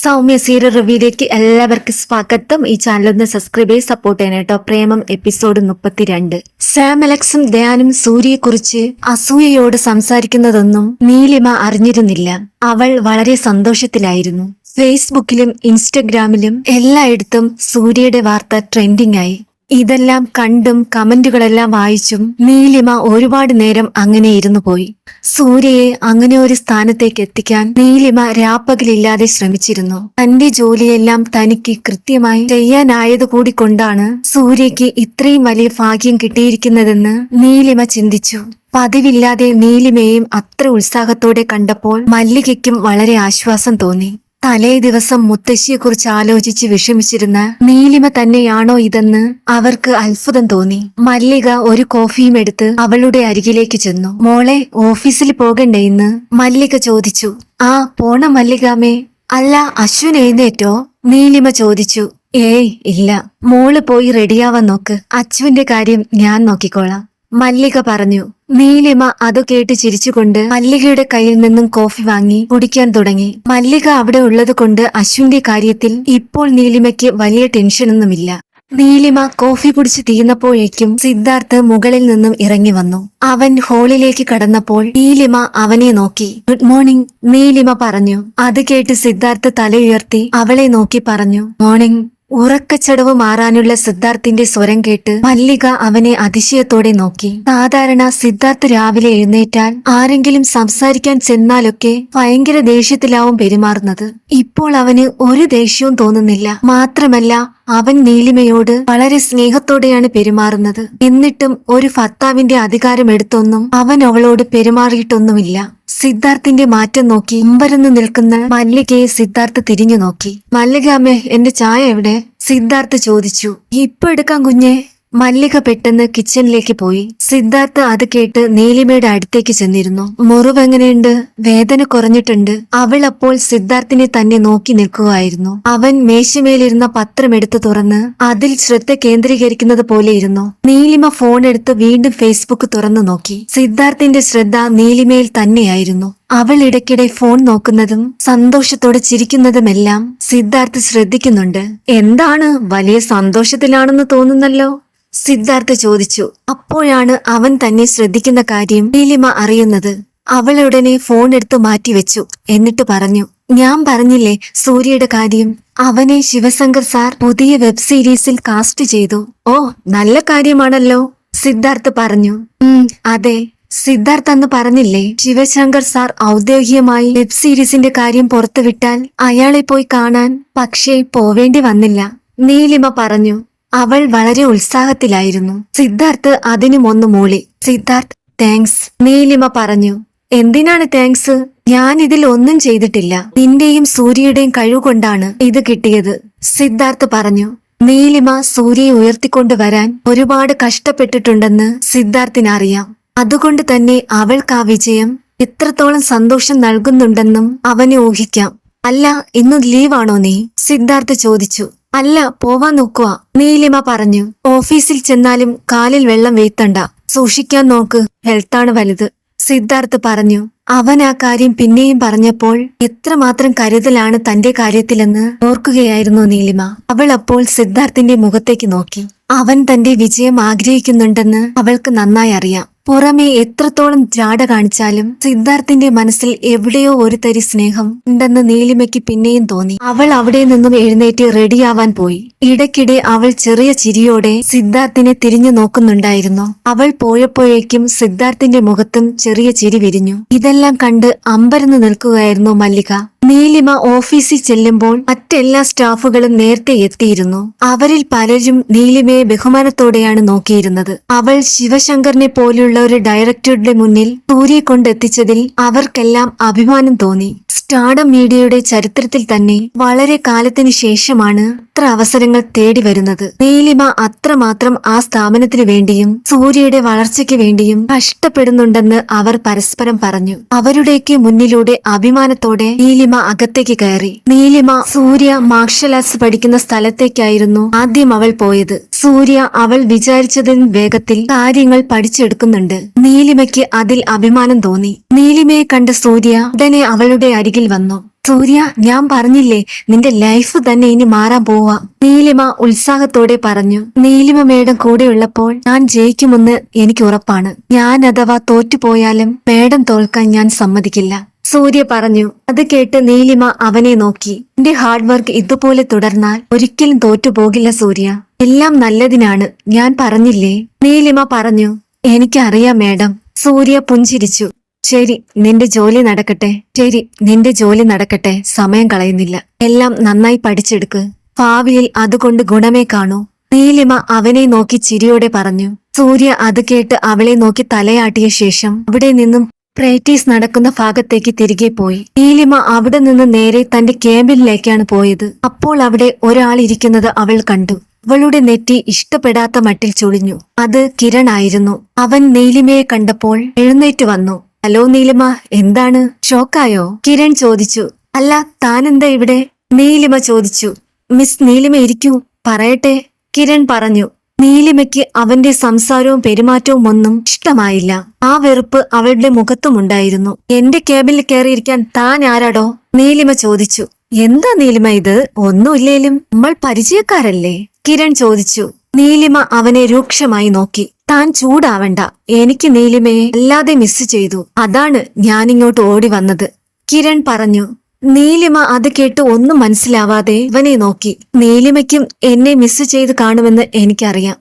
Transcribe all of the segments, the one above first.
സൗമ്യ സീര റിവ്യൂയിലേക്ക് എല്ലാവർക്കും സ്വാഗതം. ഈ ചാനൽ ഒന്ന് സബ്സ്ക്രൈബ് ചെയ്ത് സപ്പോർട്ട് ചെയ്യണം കേട്ടോ പ്രേമം എപ്പിസോഡ് മുപ്പത്തിരണ്ട്. സാം അലക്സും ദയാനും സൂര്യയെ കുറിച്ച് അസൂയയോട് സംസാരിക്കുന്നതൊന്നും നീലിമ അറിഞ്ഞിരുന്നില്ല. അവൾ വളരെ സന്തോഷത്തിലായിരുന്നു. ഫേസ്ബുക്കിലും ഇൻസ്റ്റഗ്രാമിലും എല്ലായിടത്തും സൂര്യയുടെ വാർത്ത ട്രെൻഡിംഗ് ആയി. ഇതെല്ലാം കണ്ടും കമന്റുകളെല്ലാം വായിച്ചും നീലിമ ഒരുപാട് നേരം അങ്ങനെ ഇരുന്നു പോയി. സൂര്യയെ അങ്ങനെ ഒരു സ്ഥാനത്തേക്ക് എത്തിക്കാൻ നീലിമ രാപ്പകലില്ലാതെ ശ്രമിച്ചിരുന്നു. തന്റെ ജോലിയെല്ലാം തനിക്ക് കൃത്യമായി ചെയ്യാനായത് കൂടി കൊണ്ടാണ് സൂര്യയ്ക്ക് ഇത്രയും വലിയ ഭാഗ്യം കിട്ടിയിരിക്കുന്നതെന്ന് നീലിമ ചിന്തിച്ചു. പതിവില്ലാതെ നീലിമയും അത്ര ഉത്സാഹത്തോടെ കണ്ടപ്പോൾ മല്ലികയ്ക്കും വളരെ ആശ്വാസം തോന്നി. തലേ ദിവസം മുത്തശ്ശിയെക്കുറിച്ച് ആലോചിച്ച് വിഷമിച്ചിരുന്ന നീലിമ തന്നെയാണോ ഇതെന്ന് അവർക്ക് അത്ഭുതം തോന്നി. മല്ലിക ഒരു കോഫിയും എടുത്ത് അവളുടെ അരികിലേക്ക് ചെന്നു. മോളെ ഓഫീസിൽ പോകണ്ടേ ഇന്ന്? മല്ലിക ചോദിച്ചു. ആ പോണ മല്ലികാമേ. അല്ല അശ്വിൻ എഴുന്നേറ്റോ? നീലിമ ചോദിച്ചു. ഏയ് ഇല്ല. മോൾ പോയി റെഡിയാവാൻ നോക്ക്. അച്ചുവിന്റെ കാര്യം ഞാൻ നോക്കിക്കോളാം. മല്ലിക പറഞ്ഞു നീലിമ അത് കേട്ട് ചിരിച്ചുകൊണ്ട് മല്ലികയുടെ കയ്യിൽ നിന്നും കോഫി വാങ്ങി കുടിക്കാൻ തുടങ്ങി. മല്ലിക അവിടെ ഉള്ളത് കൊണ്ട് അശ്വിന്റെ കാര്യത്തിൽ ഇപ്പോൾ നീലിമയ്ക്ക് വലിയ ടെൻഷനൊന്നുമില്ല. നീലിമ കോഫി കുടിച്ച് തീർന്നപ്പോഴേക്കും സിദ്ധാർത്ഥ് മുകളിൽ നിന്നും ഇറങ്ങി വന്നു. അവൻ ഹോളിലേക്ക് കടന്നപ്പോൾ നീലിമ അവനെ നോക്കി. ഗുഡ് മോർണിംഗ് നീലിമ പറഞ്ഞു. അത് കേട്ട് സിദ്ധാർത്ഥ് തലയുയർത്തി അവളെ നോക്കി പറഞ്ഞു മോർണിംഗ് ഉറക്കച്ചടവ് മാറാനുള്ള സിദ്ധാർത്ഥിന്റെ സ്വരം കേട്ട് മല്ലിക അവനെ അതിശയത്തോടെ നോക്കി. സാധാരണ സിദ്ധാർത്ഥ് രാവിലെ എഴുന്നേറ്റാൽ ആരെങ്കിലും സംസാരിക്കാൻ ചെന്നാലൊക്കെ ഭയങ്കര ദേഷ്യത്തിലാവും പെരുമാറുന്നത്. ഇപ്പോൾ അവന് ഒരു ദേഷ്യവും തോന്നുന്നില്ല. മാത്രമല്ല അവൻ നീലിമയോട് വളരെ സ്നേഹത്തോടെയാണ് പെരുമാറുന്നത്. എന്നിട്ടും ഒരു ഭർത്താവിന്റെ അധികാരം എടുത്തൊന്നും അവൻ അവളോട് പെരുമാറിയിട്ടൊന്നുമില്ല. സിദ്ധാർത്ഥിന്റെ മാറ്റം നോക്കി ഉമ്പരന്ന് നിൽക്കുന്ന മല്ലികയെ സിദ്ധാർത്ഥ് തിരിഞ്ഞു നോക്കി. മല്ലിക അമ്മേ എന്റെ ചായ എവിടെ? സിദ്ധാർത്ഥ് ചോദിച്ചു. ഇപ്പൊ എടുക്കാം കുഞ്ഞെ. മല്ലിക പെട്ടെന്ന് കിച്ചണിലേക്ക് പോയി. സിദ്ധാർത്ഥ് അത് കേട്ട് നീലിമയുടെ അടുത്തേക്ക് ചെന്നിരുന്നു. മുറിവ് എങ്ങനെയുണ്ട് വേദന കുറഞ്ഞിട്ടുണ്ട്. അവൾ അപ്പോൾ സിദ്ധാർത്ഥിനെ തന്നെ നോക്കി നിൽക്കുകയായിരുന്നു അവൻ മേശമേലിരുന്ന പത്രം എടുത്ത് തുറന്ന് അതിൽ ശ്രദ്ധ കേന്ദ്രീകരിക്കുന്നത് പോലെ ഇരുന്നു. നീലിമ ഫോൺ എടുത്ത് വീണ്ടും ഫേസ്ബുക്ക് തുറന്നു നോക്കി. സിദ്ധാർത്ഥിന്റെ ശ്രദ്ധ നീലിമയിൽ തന്നെയായിരുന്നു. അവൾ ഇടയ്ക്കിടെ ഫോൺ നോക്കുന്നതും സന്തോഷത്തോടെ ചിരിക്കുന്നതുമെല്ലാം സിദ്ധാർത്ഥ് ശ്രദ്ധിക്കുന്നുണ്ട്. എന്താണ്? വലിയ സന്തോഷത്തിലാണെന്ന് തോന്നുന്നല്ലോ. സിദ്ധാർത്ഥ ചോദിച്ചു അപ്പോഴാണ് അവൻ തന്നെ ശ്രദ്ധിക്കുന്ന കാര്യം? നീലിമ അറിയുന്നത് അവൾ ഉടനെ ഫോൺ എടുത്തു മാറ്റിവെച്ചു. എന്നിട്ട് പറഞ്ഞു ഞാൻ പറഞ്ഞില്ലേ സൂര്യയുടെ കാര്യം? അവനെ ശിവശങ്കർ സാർ പുതിയ വെബ് സീരീസിൽ കാസ്റ്റ് ചെയ്തു. ഓ നല്ല കാര്യമാണല്ലോ സിദ്ധാർത്ഥ് പറഞ്ഞു. ഉം അതെ. സിദ്ധാർത്ഥ് അന്ന് പറഞ്ഞില്ലേ ശിവശങ്കർ സാർ ഔദ്യോഗികമായി വെബ് സീരീസിന്റെ കാര്യം പുറത്തുവിട്ടാൽ അയാളെ പോയി കാണാൻ പക്ഷേ പോവേണ്ടി വന്നില്ല. നീലിമ പറഞ്ഞു അവൾ വളരെ ഉത്സാഹത്തിലായിരുന്നു. സിദ്ധാർത്ഥ് അതിനും ഒന്ന് മൂളി സിദ്ധാർത്ഥ് താങ്ക്സ് നീലിമ പറഞ്ഞു എന്തിനാണ് താങ്ക്സ് ഞാൻ ഇതിൽ ഒന്നും ചെയ്തിട്ടില്ല. നിന്റെയും സൂര്യയുടെയും കഴിവുകൊണ്ടാണ് ഇത് കിട്ടിയത്. സിദ്ധാർത്ഥ് പറഞ്ഞു നീലിമ സൂര്യയെ ഉയർത്തിക്കൊണ്ടുവരാൻ ഒരുപാട് കഷ്ടപ്പെട്ടിട്ടുണ്ടെന്ന് സിദ്ധാർത്ഥിനറിയാം. അതുകൊണ്ട് തന്നെ അവൾക്ക് ആ വിജയം എത്രത്തോളം സന്തോഷം നൽകുന്നുണ്ടെന്നും അവന് ഊഹിക്കാം. അല്ല ഇന്ന് ലീവാണോ നീ? സിദ്ധാർത്ഥ് ചോദിച്ചു. അല്ല പോവാൻ നോക്കുക നീലിമ പറഞ്ഞു. ഓഫീസിൽ ചെന്നാലും കാലിൽ വെള്ളം വീത്തണ്ട. സൂക്ഷിക്കാൻ നോക്ക്. ഹെൽത്താണ് വലുത്. സിദ്ധാർത്ഥ് പറഞ്ഞു. അവൻ ആ കാര്യം പിന്നെയും പറഞ്ഞപ്പോൾ എത്രമാത്രം കരുതലാണ് തന്റെ കാര്യത്തിലെന്ന് ഓർക്കുകയായിരുന്നു നീലിമ. അവൾ അപ്പോൾ സിദ്ധാർത്ഥിന്റെ മുഖത്തേക്ക് നോക്കി. അവൻ തന്റെ വിജയം ആഗ്രഹിക്കുന്നുണ്ടെന്ന് അവൾക്ക് നന്നായി അറിയാം. പുറമെ എത്രത്തോളം ജാട കാണിച്ചാലും സിദ്ധാർത്ഥിന്റെ മനസ്സിൽ എവിടെയോ ഒരു തരി സ്നേഹം ഉണ്ടെന്ന് നീലിമയ്ക്ക് പിന്നെയും തോന്നി. അവൾ അവിടെ നിന്നും എഴുന്നേറ്റ് റെഡിയാവാൻ പോയി. ഇടയ്ക്കിടെ അവൾ ചെറിയ ചിരിയോടെ സിദ്ധാർത്ഥിനെ തിരിഞ്ഞു നോക്കുന്നുണ്ടായിരുന്നു. അവൾ പോയപ്പോഴേക്കും സിദ്ധാർത്ഥിന്റെ മുഖത്തും ചെറിയ ചിരി വിരിഞ്ഞു. ഇതെല്ലാം കണ്ട് അമ്പരന്ന് നിൽക്കുകയായിരുന്നു മല്ലിക. നീലിമ ഓഫീസിൽ ചെല്ലുമ്പോൾ മറ്റെല്ലാ സ്റ്റാഫുകളും നേരത്തെ എത്തിയിരുന്നു. അവരിൽ പലരും നീലിമയെ ബഹുമാനത്തോടെയാണ് നോക്കിയിരുന്നത്. അവൾ ശിവശങ്കറിനെ പോലുള്ള ഒരു ഡയറക്ടറുടെ മുന്നിൽ സൂര്യയെ കൊണ്ടെത്തിച്ചതിൽ അവർക്കെല്ലാം അഭിമാനം തോന്നി. സ്റ്റാർഡം മീഡിയയുടെ ചരിത്രത്തിൽ തന്നെ വളരെ കാലത്തിന് ശേഷമാണ് ഇത്ര അവസരങ്ങൾ തേടി വരുന്നത്. നീലിമ അത്രമാത്രം ആ സ്ഥാപനത്തിനു വേണ്ടിയും സൂര്യയുടെ വളർച്ചയ്ക്ക് വേണ്ടിയും കഷ്ടപ്പെടുന്നുണ്ടെന്ന് അവർ പരസ്പരം പറഞ്ഞു. അവരുടെയൊക്കെ മുന്നിലൂടെ അഭിമാനത്തോടെ നീലിമ അകത്തേക്ക് കയറി. നീലിമ സൂര്യ മാർഷൽ ആർട്സ് പഠിക്കുന്ന സ്ഥലത്തേക്കായിരുന്നു ആദ്യം അവൾ പോയത്. സൂര്യ അവൾ വിചാരിച്ചതിന് വേഗത്തിൽ കാര്യങ്ങൾ പഠിച്ചെടുക്കുന്നുണ്ട്. നീലിമയ്ക്ക് അതിൽ അഭിമാനം തോന്നി. നീലിമയെ കണ്ട സൂര്യ ഉടനെ അവളുടെ അരികിൽ വന്നു. സൂര്യ ഞാൻ പറഞ്ഞില്ലേ നിന്റെ ലൈഫ് തന്നെ ഇനി മാറാൻ പോവാ. നീലിമ ഉത്സാഹത്തോടെ പറഞ്ഞു. നീലിമ മേഡം കൂടെയുള്ളപ്പോൾ ഞാൻ ജയിക്കുമെന്ന് എനിക്ക് ഉറപ്പാണ്. ഞാൻ അഥവാ തോറ്റുപോയാലും മേഡം തോൽക്കാൻ ഞാൻ സമ്മതിക്കില്ല. സൂര്യ പറഞ്ഞു. അത് കേട്ട് നീലിമ അവനെ നോക്കി. എന്റെ ഹാർഡ് വർക്ക് ഇതുപോലെ തുടർന്നാൽ ഒരിക്കലും തോറ്റുപോകില്ല സൂര്യ. എല്ലാം നല്ലതിനാണ്. ഞാൻ പറഞ്ഞില്ലേ? നീലിമ പറഞ്ഞു. എനിക്കറിയാം മേഡം. സൂര്യ പുഞ്ചിരിച്ചു. ശരി നിന്റെ ജോലി നടക്കട്ടെ. ശരി നിന്റെ ജോലി നടക്കട്ടെ. സമയം കളയുന്നില്ല. എല്ലാം നന്നായി പഠിച്ചെടുക്ക്. ഭാവിയിൽ അതുകൊണ്ട് ഗുണമേ കാണൂ. നീലിമ അവനെ നോക്കി ചിരിയോടെ പറഞ്ഞു. സൂര്യ അത് കേട്ട് അവളെ നോക്കി തലയാട്ടിയ ശേഷം അവിടെ നിന്നും പ്രാക്ടീസ് നടക്കുന്ന ഭാഗത്തേക്ക് തിരികെ പോയി. നീലിമ അവിടെ നിന്ന് നേരെ തന്റെ ക്യാമ്പിലേക്കാണ് പോയത്. അപ്പോൾ അവിടെ ഒരാൾ ഇരിക്കുന്നത് അവൾ കണ്ടു. അവളുടെ നെറ്റി ഇഷ്ടപ്പെടാത്ത മട്ടിൽ ചുളിഞ്ഞു. അത് കിരൺ ആയിരുന്നു. അവൻ നീലിമയെ കണ്ടപ്പോൾ എഴുന്നേറ്റ് വന്നു. ഹലോ നീലിമ എന്താണ്? ഷോക്കായോ? കിരൺ ചോദിച്ചു. അല്ല താനെന്താ ഇവിടെ? നീലിമ ചോദിച്ചു. മിസ് നീലിമ ഇരിക്കൂ പറയട്ടെ. കിരൺ പറഞ്ഞു. നീലിമയ്ക്ക് അവന്റെ സംസാരവും പെരുമാറ്റവും ഒന്നും ഇഷ്ടമായില്ല. ആ വെറുപ്പ് അവളുടെ മുഖത്തുമുണ്ടായിരുന്നു എന്റെ ക്യാബിനിൽ കയറിയിരിക്കാൻ താൻ ആരാടോ? നീലിമ ചോദിച്ചു. എന്താ നീലിമ ഇത്? ഒന്നുമില്ലേലും നമ്മൾ പരിചയക്കാരല്ലേ? കിരൺ ചോദിച്ചു. നീലിമ അവനെ രൂക്ഷമായി നോക്കി. താൻ ചൂടാവണ്ട. എനിക്ക് നീലിമയെ അല്ലാതെ മിസ് ചെയ്തു. അതാണ് ഞാനിങ്ങോട്ട് ഓടി വന്നത്. കിരൺ പറഞ്ഞു. നീലിമ അത് കേട്ട് ഒന്നും മനസ്സിലാവാതെ ഇവനെ നോക്കി. നീലിമയ്ക്കും എന്നെ മിസ് ചെയ്ത് കാണുമെന്ന് എനിക്കറിയാം.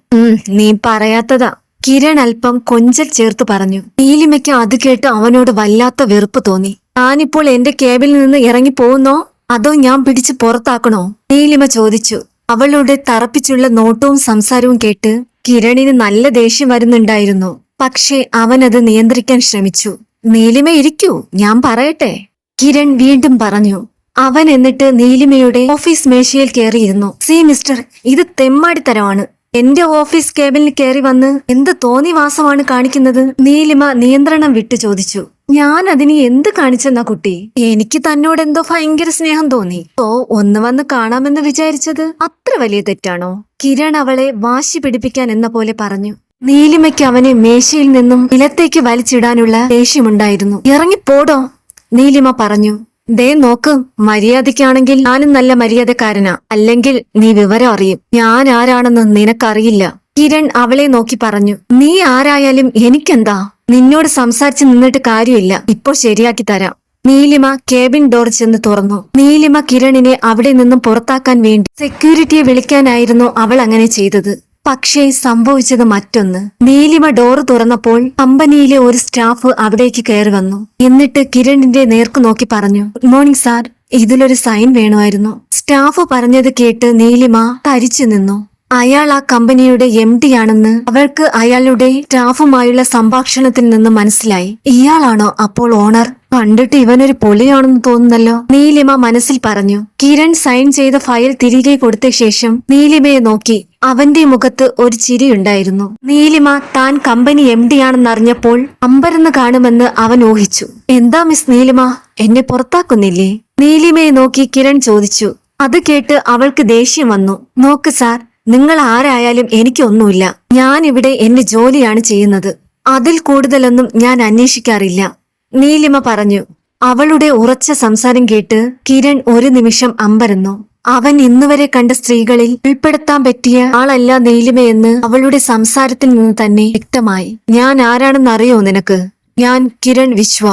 നീ പറയാത്തതാ. കിരൺ അല്പം കൊഞ്ചൽ ചേർത്ത് പറഞ്ഞു. നീലിമയ്ക്ക് അത് കേട്ട് അവനോട് വല്ലാത്ത വെറുപ്പ് തോന്നി. താനിപ്പോൾ എന്റെ കേബിൽ നിന്ന് ഇറങ്ങി പോകുന്നോ അതോ ഞാൻ പിടിച്ച് പുറത്താക്കണോ? നീലിമ ചോദിച്ചു. അവളുടെ തറപ്പിച്ചുള്ള നോട്ടവും സംസാരവും കേട്ട് കിരണിന് നല്ല ദേഷ്യം വരുന്നുണ്ടായിരുന്നു. പക്ഷേ അവനത് നിയന്ത്രിക്കാൻ ശ്രമിച്ചു. നീലിമ ഇരിക്കൂ ഞാൻ പറയട്ടെ. കിരൺ വീണ്ടും പറഞ്ഞു. അവൻ എന്നിട്ട് നീലിമയുടെ ഓഫീസ് മേശയിൽ കയറിയിരുന്നു. സി മിസ്റ്റർ ഇത് തെമ്മാടിത്തരമാണ്. എന്റെ ഓഫീസ് കേബിനിൽ കയറി വന്ന് എന്ത് തോന്നിവാസമാണ് കാണിക്കുന്നത്? നീലിമ നിയന്ത്രണം വിട്ടു ചോദിച്ചു. ഞാൻ അതിന് എന്ത് കാണിച്ചെന്നാ കുട്ടി? എനിക്ക് തന്നോട് എന്തോ ഭയങ്കര സ്നേഹം തോന്നി. ഓ ഒന്ന് വന്ന് കാണാമെന്ന് വിചാരിച്ചത് അത്ര വലിയ തെറ്റാണോ? കിരൺ അവളെ വാശി പിടിപ്പിക്കാൻ എന്ന പോലെ പറഞ്ഞു. നീലിമയ്ക്ക് അവനെ മേശയിൽ നിന്നും നിലത്തേക്ക് വലിച്ചിടാനുള്ള ദേഷ്യമുണ്ടായിരുന്നു. ഇറങ്ങിപ്പോടോ? നീലിമ പറഞ്ഞു. ദേ നോക്ക് മര്യാദയ്ക്കാണെങ്കിൽ ഞാനും നല്ല മര്യാദക്കാരനാ. അല്ലെങ്കിൽ നീ വിവരം അറിയും. ഞാൻ ആരാണെന്ന് നിനക്കറിയില്ല. കിരൺ അവളെ നോക്കി പറഞ്ഞു. നീ ആരായാലും എനിക്കെന്താ? നിന്നോട് സംസാരിച്ച് നിന്നിട്ട് കാര്യമില്ല. ഇപ്പൊ ശരിയാക്കി തരാം. നീലിമ കേബിൻ ഡോർ ചെന്ന് തുറന്നു. നീലിമ കിരണിനെ അവിടെ നിന്നും പുറത്താക്കാൻ വേണ്ടി സെക്യൂരിറ്റിയെ വിളിക്കാനായിരുന്നു അവൾ അങ്ങനെ ചെയ്തത്. പക്ഷേ സംഭവിച്ചത് മറ്റൊന്ന്. നീലിമ ഡോറ് തുറന്നപ്പോൾ കമ്പനിയിലെ ഒരു സ്റ്റാഫ് അവിടേക്ക് കയറി വന്നു. എന്നിട്ട് കിരണിന്റെ നേർക്കു നോക്കി പറഞ്ഞു ഗുഡ് മോർണിംഗ് സാർ ഇതിലൊരു സൈൻ വേണമായിരുന്നു. സ്റ്റാഫ് പറഞ്ഞത് കേട്ട് നീലിമ തരിച്ചു നിന്നു. അയാൾ ആ കമ്പനിയുടെ എം ഡി ആണെന്ന് അവൾക്ക് അയാളുടെ സ്റ്റാഫുമായുള്ള സംഭാഷണത്തിൽ നിന്ന് മനസ്സിലായി. ഇയാളാണോ അപ്പോൾ ഓണർ? കണ്ടിട്ട് ഇവനൊരു പൊളിയാണെന്ന് തോന്നുന്നല്ലോ നീലിമ മനസ്സിൽ പറഞ്ഞു. കിരൺ സൈൻ ചെയ്ത ഫയൽ തിരികെ കൊടുത്ത ശേഷം നീലിമയെ നോക്കി. അവന്റെ മുഖത്ത് ഒരു ചിരിയുണ്ടായിരുന്നു നീലിമ താൻ കമ്പനി എം ഡി ആണെന്നറിഞ്ഞപ്പോൾ അമ്പരന്ന് കാണുമെന്ന് അവൻ ഊഹിച്ചു. എന്താ മിസ് നീലിമ? എന്നെ പുറത്താക്കുന്നില്ലേ? നീലിമയെ നോക്കി കിരൺ ചോദിച്ചു. അത് കേട്ട് അവൾക്ക് ദേഷ്യം വന്നു. നോക്ക് സാർ നിങ്ങൾ ആരായാലും എനിക്കൊന്നുമില്ല. ഞാൻ ഇവിടെ എന്റെ ജോലിയാണ് ചെയ്യുന്നത്. അതിൽ കൂടുതലൊന്നും ഞാൻ അന്വേഷിക്കാറില്ല. നീലിമ പറഞ്ഞു അവളുടെ ഉറച്ച സംസാരം കേട്ട് കിരൺ ഒരു നിമിഷം അമ്പരന്നു. അവൻ ഇന്നുവരെ കണ്ട സ്ത്രീകളിൽ ഉൾപ്പെടുത്താൻ പറ്റിയ ആളല്ല നീലിമയെന്ന് അവളുടെ സംസാരത്തിൽ നിന്ന് തന്നെ വ്യക്തമായി. ഞാൻ ആരാണെന്നറിയോ നിനക്ക്? ഞാൻ കിരൺ വിശ്വ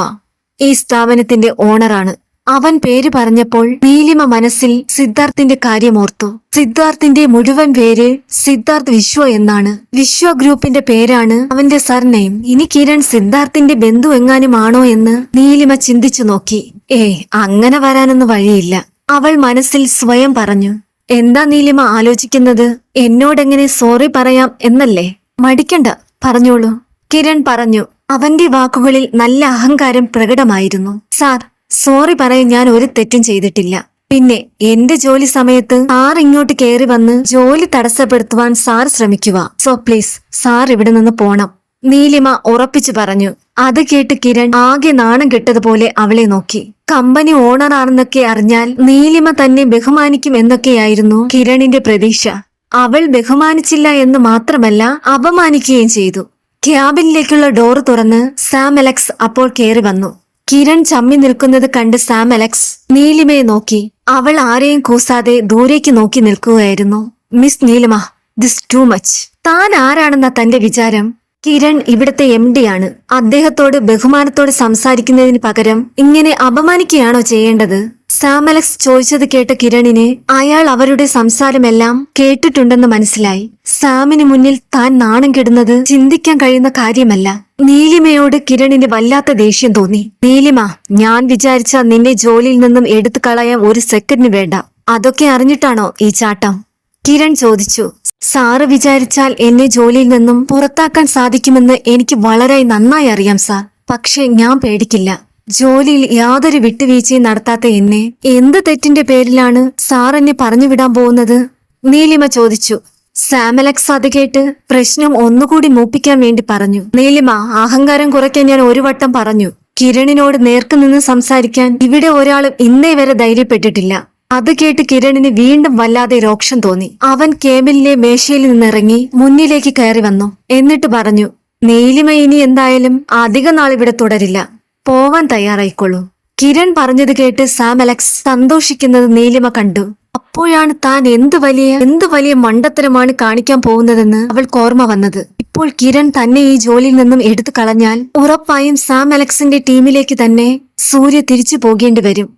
ഈ സ്ഥാപനത്തിന്റെ ഓണറാണ് അവൻ പേര് പറഞ്ഞപ്പോൾ നീലിമ മനസ്സിൽ സിദ്ധാർത്ഥിന്റെ കാര്യമോർത്തു സിദ്ധാർത്ഥിന്റെ മുഴുവൻ പേര് സിദ്ധാർത്ഥ് വിശ്വ എന്നാണ്. വിശ്വ ഗ്രൂപ്പിന്റെ പേരാണ് അവന്റെ സർനെയിം ഇനി കിരൺ സിദ്ധാർത്ഥിന്റെ ബന്ധു എങ്ങാനുമാണോ എന്ന് നീലിമ ചിന്തിച്ചു നോക്കി. ഏ അങ്ങനെ വരാനൊന്നും വഴിയില്ല. അവൾ മനസ്സിൽ സ്വയം പറഞ്ഞു. എന്താ നീലിമ ആലോചിക്കുന്നത്? എന്നോടെങ്ങനെ സോറി പറയാം എന്നല്ലേ? മടിക്കണ്ട പറഞ്ഞോളൂ. കിരൺ പറഞ്ഞു. അവന്റെ വാക്കുകളിൽ നല്ല അഹങ്കാരം പ്രകടമായിരുന്നു. സാർ സോറി പറയാൻ ഞാൻ ഒരു തെറ്റും ചെയ്തിട്ടില്ല. പിന്നെ എന്റെ ജോലി സമയത്ത് സാർ ഇങ്ങോട്ട് കയറി വന്ന് ജോലി തടസ്സപ്പെടുത്തുവാൻ സാർ ശ്രമിക്കുക. സോ പ്ലീസ് സാർ ഇവിടെ നിന്ന് പോണം. നീലിമ ഉറപ്പിച്ചു പറഞ്ഞു. അത് കേട്ട് കിരൺ ആകെ നാണം കെട്ടതുപോലെ അവളെ നോക്കി. കമ്പനി ഓണറാണെന്നൊക്കെ അറിഞ്ഞാൽ നീലിമ തന്നെ ബഹുമാനിക്കും എന്നൊക്കെയായിരുന്നു കിരണിന്റെ പ്രതീക്ഷ. അവൾ ബഹുമാനിച്ചില്ല എന്ന് മാത്രമല്ല അപമാനിക്കുകയും ചെയ്തു. ക്യാബിനിലേക്കുള്ള ഡോർ തുറന്ന് സാം അലക്സ് അപ്പോൾ കയറി വന്നു. കിരൺ ചമ്മി നിൽക്കുന്നത് കണ്ട് സാം അലക്സ് നീലിമയെ നോക്കി. അവൾ ആരെയും കൂസാതെ ദൂരേക്ക് നോക്കി നിൽക്കുകയായിരുന്നു. Miss Neelima this too much താൻ ആരാണെന്ന തന്റെ വിചാരം കിരൺ ഇവിടത്തെ എം ആണ്. അദ്ദേഹത്തോട് ബഹുമാനത്തോട് സംസാരിക്കുന്നതിന് പകരം ഇങ്ങനെ അപമാനിക്കുകയാണോ ചെയ്യേണ്ടത്? സാമലക്സ് ചോദിച്ചത് കേട്ട കിരണിന് അയാൾ അവരുടെ സംസാരമെല്ലാം കേട്ടിട്ടുണ്ടെന്ന് മനസ്സിലായി. സാമിന് മുന്നിൽ താൻ നാണം കെടുന്നത് ചിന്തിക്കാൻ കഴിയുന്ന കാര്യമല്ല. നീലിമയോട് കിരണിന് വല്ലാത്ത ദേഷ്യം തോന്നി. നീലിമ ഞാൻ വിചാരിച്ച നിന്നെ ജോലിയിൽ നിന്നും എടുത്തു കളയാൻ ഒരു സെക്കൻഡിന് വേണ്ട. അതൊക്കെ അറിഞ്ഞിട്ടാണോ ഈ ചാട്ടം? കിരൺ ചോദിച്ചു. സാറ് വിചാരിച്ചാൽ എന്നെ ജോലിയിൽ നിന്നും പുറത്താക്കാൻ സാധിക്കുമെന്ന് എനിക്ക് വളരെ നന്നായി അറിയാം സാർ. പക്ഷെ ഞാൻ പേടിക്കില്ല. ജോലിയിൽ യാതൊരു വിട്ടുവീഴ്ചയും നടത്താത്ത എന്നെ എന്ത് തെറ്റിന്റെ പേരിലാണ് സാർ എന്നെ പറഞ്ഞു വിടാൻ പോകുന്നത്? നീലിമ ചോദിച്ചു. സാമലക്സ് അത് കേട്ട് പ്രശ്നം ഒന്നുകൂടി മൂപ്പിക്കാൻ വേണ്ടി പറഞ്ഞു. നീലിമ അഹങ്കാരം കുറയ്ക്കാൻ ഞാൻ ഒരു വട്ടം പറഞ്ഞു. കിരണിനോട് നേർക്ക് നിന്ന് സംസാരിക്കാൻ ഇവിടെ ഒരാളും ഇന്നേ വരെ ധൈര്യപ്പെട്ടിട്ടില്ല. അത് കേട്ട് കിരണിന് വീണ്ടും വല്ലാതെ രോക്ഷം തോന്നി. അവൻ കേബിലിലെ മേശയിൽ നിന്നിറങ്ങി മുന്നിലേക്ക് കയറി വന്നു. എന്നിട്ട് പറഞ്ഞു നീലിമ ഇനി എന്തായാലും അധിക നാൾ ഇവിടെ തുടരില്ല. പോവാൻ തയ്യാറായിക്കൊള്ളൂ കിരൺ പറഞ്ഞത് കേട്ട് സാം അലക്സ് സന്തോഷിക്കുന്നത് നീലിമ കണ്ടു. അപ്പോഴാണ് താൻ എന്ത് വലിയ എന്ത് വലിയ മണ്ടത്തരമാണ് കാണിക്കാൻ പോകുന്നതെന്ന് അവൾക്ക് ഓർമ്മ വന്നത്. ഇപ്പോൾ കിരൺ തന്നെ ഈ ജോലിയിൽ നിന്നും എടുത്തു കളഞ്ഞാൽ ഉറപ്പായും സാം അലക്സിന്റെ ടീമിലേക്ക് തന്നെ സൂര്യ തിരിച്ചു പോകേണ്ടി വരും.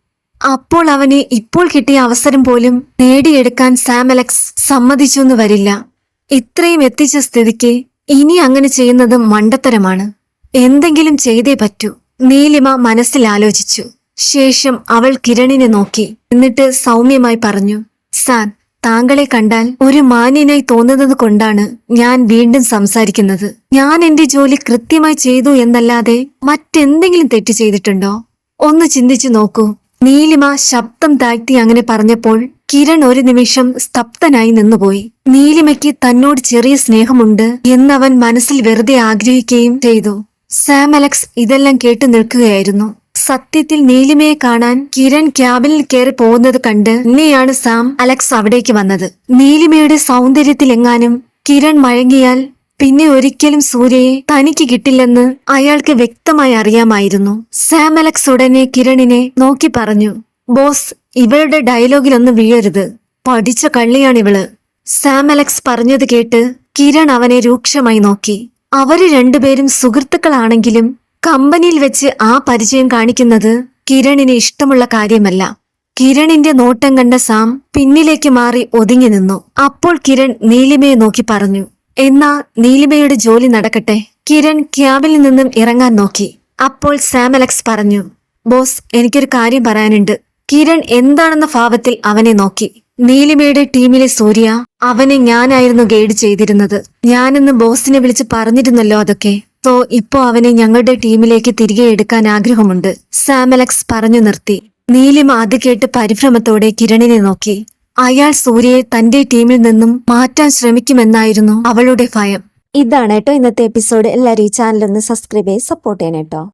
അപ്പോൾ അവന് ഇപ്പോൾ കിട്ടിയ അവസരം പോലും നേടിയെടുക്കാൻ സാം അലക്സ് സമ്മതിച്ചൊന്നു വരില്ല. ഇത്രയും എത്തിച്ച സ്ഥിതിക്ക് ഇനി അങ്ങനെ ചെയ്യുന്നത് മണ്ടത്തരമാണ്. എന്തെങ്കിലും ചെയ്തേ പറ്റൂ. നീലിമ മനസ്സിൽ ആലോചിച്ചു ശേഷം അവൾ കിരണിനെ നോക്കി. എന്നിട്ട് സൗമ്യമായി പറഞ്ഞു സാൻ താങ്കളെ കണ്ടാൽ ഒരു മാന്യനായി തോന്നുന്നത് കൊണ്ടാണ് ഞാൻ വീണ്ടും സംസാരിക്കുന്നത്. ഞാൻ എന്റെ ജോലി കൃത്യമായി ചെയ്തു എന്നല്ലാതെ മറ്റെന്തെങ്കിലും തെറ്റ് ചെയ്തിട്ടുണ്ടോ? ഒന്ന് ചിന്തിച്ചു നോക്കൂ. നീലിമ ശബ്ദം താഴ്ത്തി അങ്ങനെ പറഞ്ഞപ്പോൾ കിരൺ ഒരു നിമിഷം സ്തബ്ധനായി നിന്നുപോയി. നീലിമയ്ക്ക് തന്നോട് ചെറിയ സ്നേഹമുണ്ട് എന്നവൻ മനസ്സിൽ വെറുതെ ആഗ്രഹിക്കുകയും ചെയ്തു. സാം അലക്സ് ഇതെല്ലാം കേട്ടു നിൽക്കുകയായിരുന്നു. സത്യത്തിൽ നീലിമയെ കാണാൻ കിരൺ ക്യാബിനിൽ കയറി പോകുന്നത് കണ്ട് ഇന്നെയാണ് സാം അലക്സ് അവിടേക്ക് വന്നത്. നീലിമയുടെ സൗന്ദര്യത്തിലെങ്ങാനും കിരൺ മഴങ്ങിയാൽ പിന്നെ ഒരിക്കലും സൂര്യയെ തനിക്ക് കിട്ടില്ലെന്ന് അയാൾക്ക് വ്യക്തമായി അറിയാമായിരുന്നു. സാം അലക്സ് ഉടനെ കിരണിനെ നോക്കി പറഞ്ഞു ബോസ് ഇവളുടെ ഡയലോഗിലൊന്നും വീഴരുത്. പഠിച്ച കള്ളിയാണിവൾ സാം അലക്സ് പറഞ്ഞത് കേട്ട് കിരൺ അവനെ രൂക്ഷമായി നോക്കി. അവർ രണ്ടുപേരും സുഹൃത്തുക്കളാണെങ്കിലും കമ്പനിയിൽ വെച്ച് ആ പരിചയം കാണിക്കുന്നത് കിരണിന് ഇഷ്ടമുള്ള കാര്യമല്ല. കിരണിന്റെ നോട്ടം കണ്ട സാം പിന്നിലേക്ക് മാറി ഒതുങ്ങി നിന്നു. അപ്പോൾ കിരൺ നീലിമയെ നോക്കി പറഞ്ഞു എന്നാ നീലിമയുടെ ജോലി നടക്കട്ടെ. കിരൺ ക്യാബിൽ നിന്നും ഇറങ്ങാൻ നോക്കി. അപ്പോൾ സാം അലക്സ് പറഞ്ഞു ബോസ് എനിക്കൊരു കാര്യം പറയാനുണ്ട്. കിരൺ എന്താണെന്ന ഭാവത്തിൽ അവനെ നോക്കി. നീലിമയുടെ ടീമിലെ സൂര്യ അവനെ ഞാനായിരുന്നു ഗൈഡ് ചെയ്തിരുന്നത്. ഞാനിന്ന് ബോസിനെ വിളിച്ച് പറഞ്ഞിരുന്നല്ലോ അതൊക്കെ. സോ ഇപ്പോ അവനെ ഞങ്ങളുടെ ടീമിലേക്ക് തിരികെ എടുക്കാൻ ആഗ്രഹമുണ്ട്. സാമലക്സ് പറഞ്ഞു നിർത്തി. നീലിമ അത് കേട്ട് പരിഭ്രമത്തോടെ കിരണിനെ നോക്കി. അയാൾ സൂര്യയെ തന്റെ ടീമിൽ നിന്നും മാറ്റാൻ ശ്രമിക്കുമെന്നായിരുന്നു അവളുടെ ഭയം. ഇതാണ് കേട്ടോ ഇന്നത്തെ എപ്പിസോഡ്. എല്ലാവരും ഈ ചാനലൊന്ന് സബ്സ്ക്രൈബ് ചെയ്ത് സപ്പോർട്ട് ചെയ്യണം കേട്ടോ.